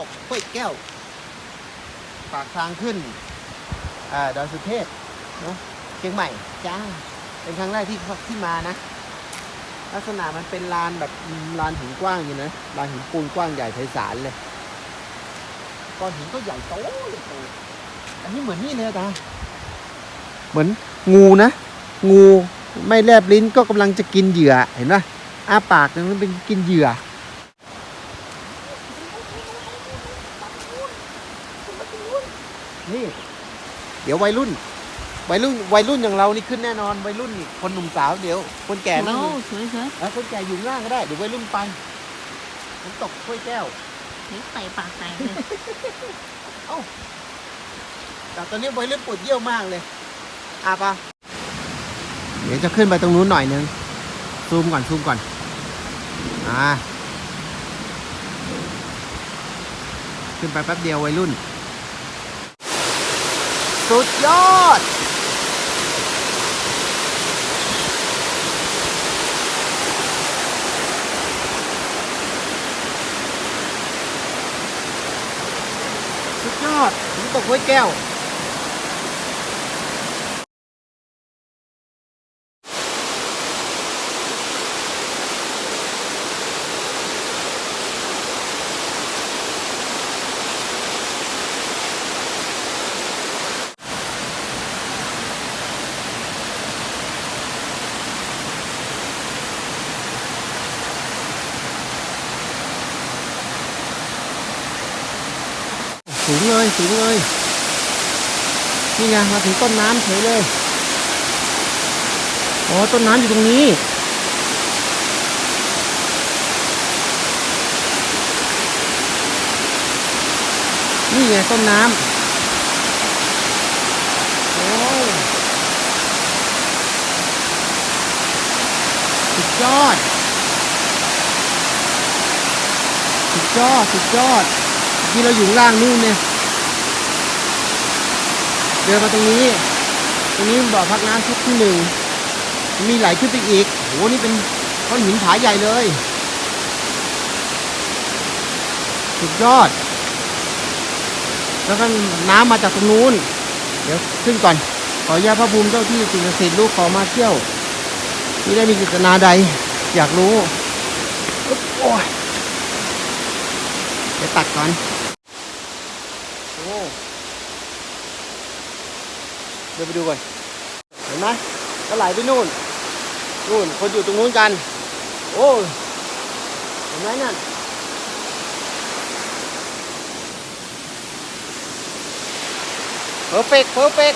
ตกห้วยแก้ว ปากทางขึ้นอ่าดอยสุเทพเนาะเชียงใหม่จ้า เป็นครั้งแรกที่ที่มานะ ลักษณะมันเป็นลานแบบลานหินกว้างอยู่นะลานหินปูนกว้างใหญ่ไพศาลเลยก้อนหินก็ใหญ่โตเลยโตอันนี้เหมือนนี่เลยตาเหมือนงูนะ งูไม่แลบลิ้นก็กำลังจะกินเหยื่อเห็นปะอ้าปากมันเป็นกินเหยื่อ นี่ เดี๋ยววัยรุ่น วัยรุ่น วัยรุ่นอย่างเรานี่ขึ้นแน่นอน วัยรุ่นนี่คนหนุ่มสาวเดี๋ยว คนแก่นั่งอยู่สวยสวยแล้วคนแก่อยู่ข้างล่างก็ได้เดี๋ยววัยรุ่นไปน้ำตกถ้วยแก้ว เดี๋ยวใส่ปากแตกเลยแต่ตอนนี้วัยรุ่นปวดเยี่ยวมากเลยอะปะเดี๋ยวจะขึ้นไปตรงนู้นหน่อยนึง ซูมก่อน ซูมก่อน อ่า ขึ้นไปแป๊บเดียววัยรุ่น สุดยอด สุดยอดผมตกห้วยแก้ว สูงเลยสูงเลย นี่ไงมาถึงต้นน้ำเฉยเลย อ๋อ ต้นน้ำอยู่ตรงนี้ นี่ไงต้นน้ำโอ้สุดยอด สุดยอด สุดยอด ที่เราอยู่ล่างนู่นเนี่ย เดินมาตรงนี้ ตรงนี้บ่อพักน้ำชุดที่หนึ่ง มีไหลขึ้นไปอีกโหนี่เป็นก้อนหินผาใหญ่เลย สุดยอด แล้วก็น้ำมาจากตรงนู้น เดี๋ยวขึ้นก่อน ขออนุญาตพระภูมิเจ้าที่สิ่งศักดิ์สิทธิ์ลูกขอมาเที่ยวนี่ได้มีกิจนาใด อยากรู้ โอ้ยเดี๋ยวตัดก่อน โอ้เดินไปดูก่อนเห็นไหมก็ไหลไปนู่นนู่นคนอยู่ตรงนู้นกัน โอ้ยเห็นไหมนั่นเพอร์เฟกเพอร์เฟก